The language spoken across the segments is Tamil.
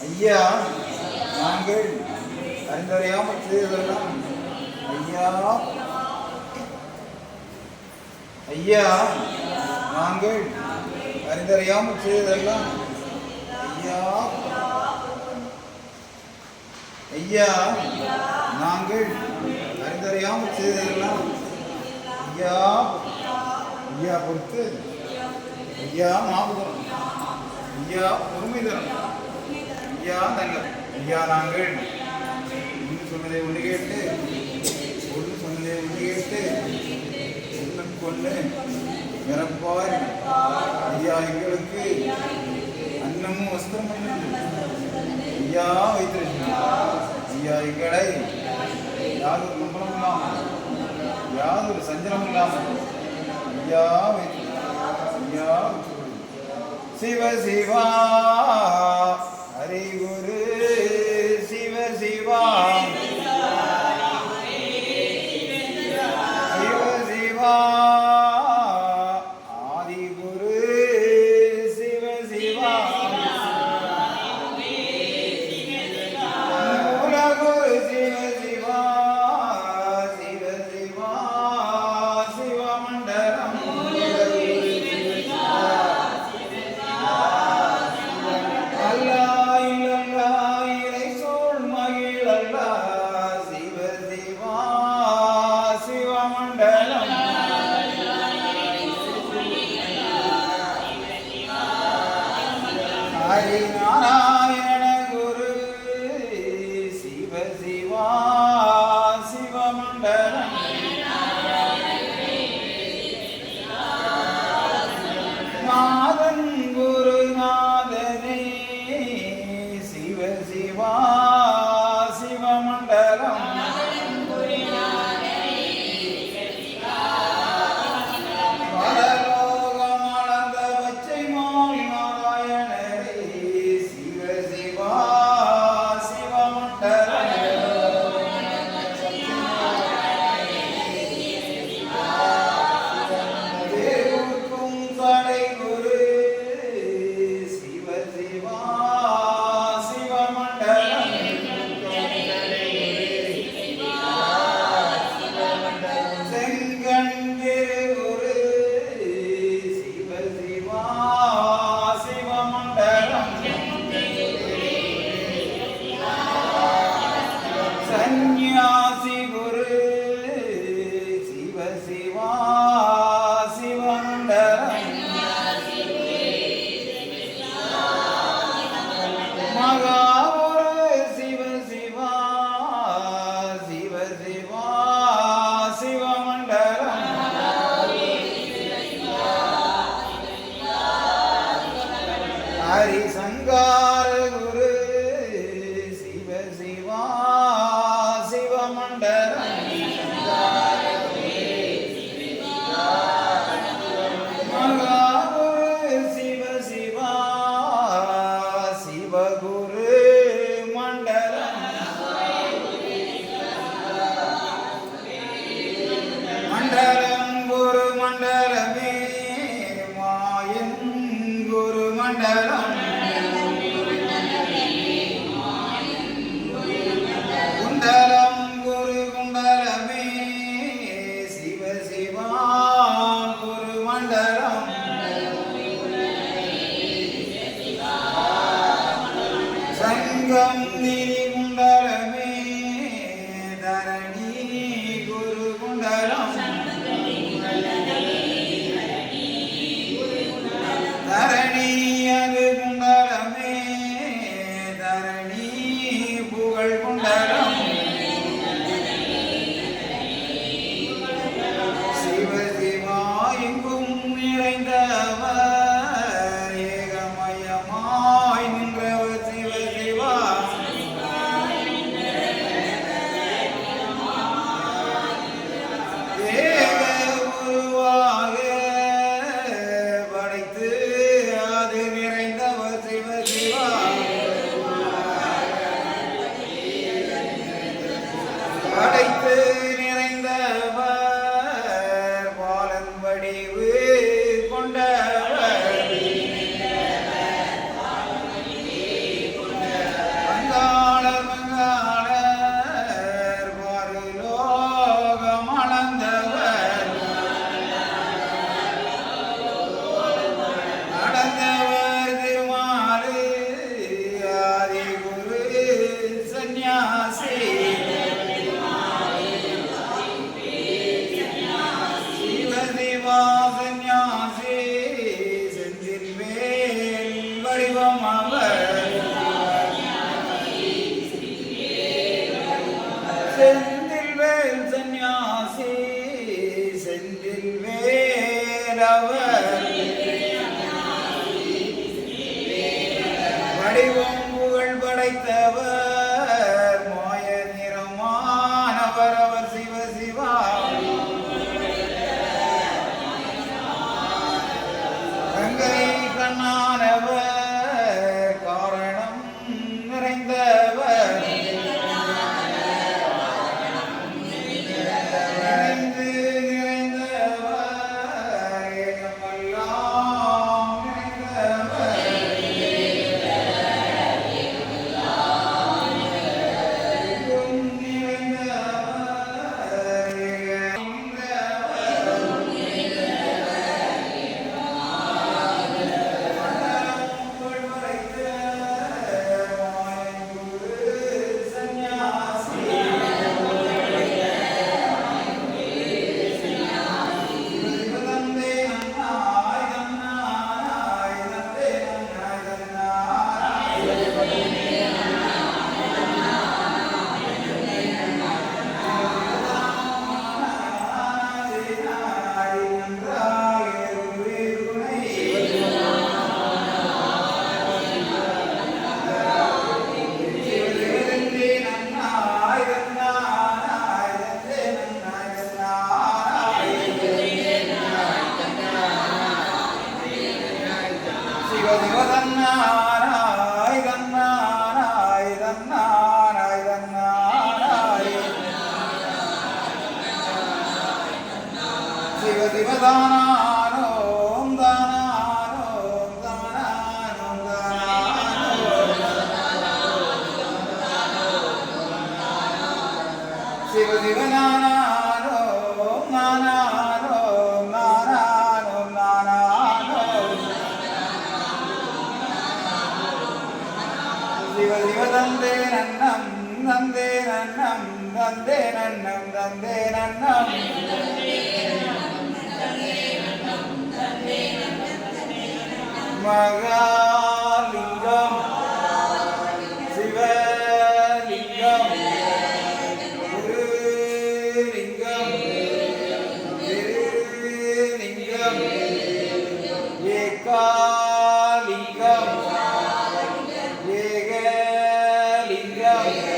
ஐயா நாங்கள் அறிந்தறியாமல் செய்ததெல்லாம் ஐயா. ஐயா நாங்கள் அறிந்தறியாமல் செய்ததெல்லாம் ஐயா. ஐயா நாங்கள் அறிந்தறியாமல் செய்ததெல்லாம் ஐயா. ஐயா பொறுத்து ஐயா மாபுதம் ஐயா பொறுமை தரணும் ஐயா நல்ல ஐயா நாங்கள் ஒன்று சொன்னதை ஒன்று கேட்டு ஒன்று சொன்னதை ஒன்று கேட்டு ஒன்று கொண்டு பிறப்பார். ஐயா எங்களுக்கு அன்னமும் வஸ்திரம் ஐயா வைத்திருக்கிறார் ஐயா எங்களை ஒரு கும்பலம் இல்லாமல் யாதொரு சஞ்சலம் இல்லாமல் ஐயா வைத்திருக்கிறார் ஐயா சிவ சிவா ஹரி நாராயண மேலவர் வடிவம் புகழ் படைத்தவர். శివ శివ దానాం దానాం దానాం దానాం శివ శివ నానాం నానాం నానాం నానాం శివ శివ దందే నన్నం దందే నన్నం దందే నన్నం దందే నన్నం மகாலிங்கம். சிவலிங்கம். குருலிங்கம் திருலிங்கம். ஏகாலிங்கம். ஏகலிங்கம்.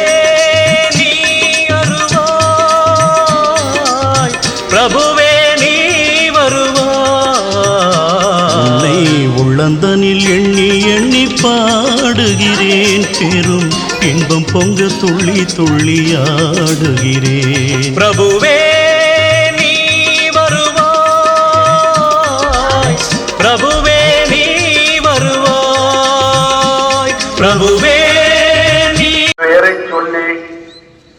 பெரும் இன்பம் பொங்க துள்ளி துள்ளி ஆடுகிறேன் பிரபுவே நீ வருவாய். பிரபுவே நீ வருவாய். பிரபுவே நீ பெயரை சொல்லி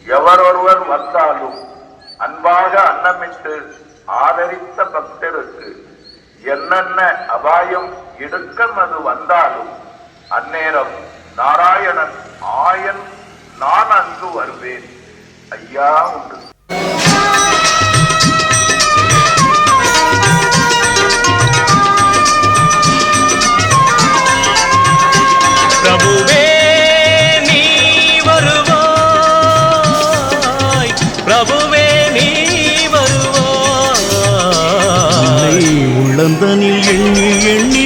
எவரொருவர் வந்தாலும் அன்பாக அன்னமிட்டு ஆதரித்த பக்தருக்கு என்னென்ன அபாயம் இடுக்கம் அது வந்தாலும் அந்நேரம் நாராயணன் ஆயன் நான் அங்கு வருவேன். ஐயா உண்டு. பிரபுவே நீ வருவாய். பிரபுவே நீ உன்னை வருவாய் உள்ளந்தனில் எண்ணி எண்ணி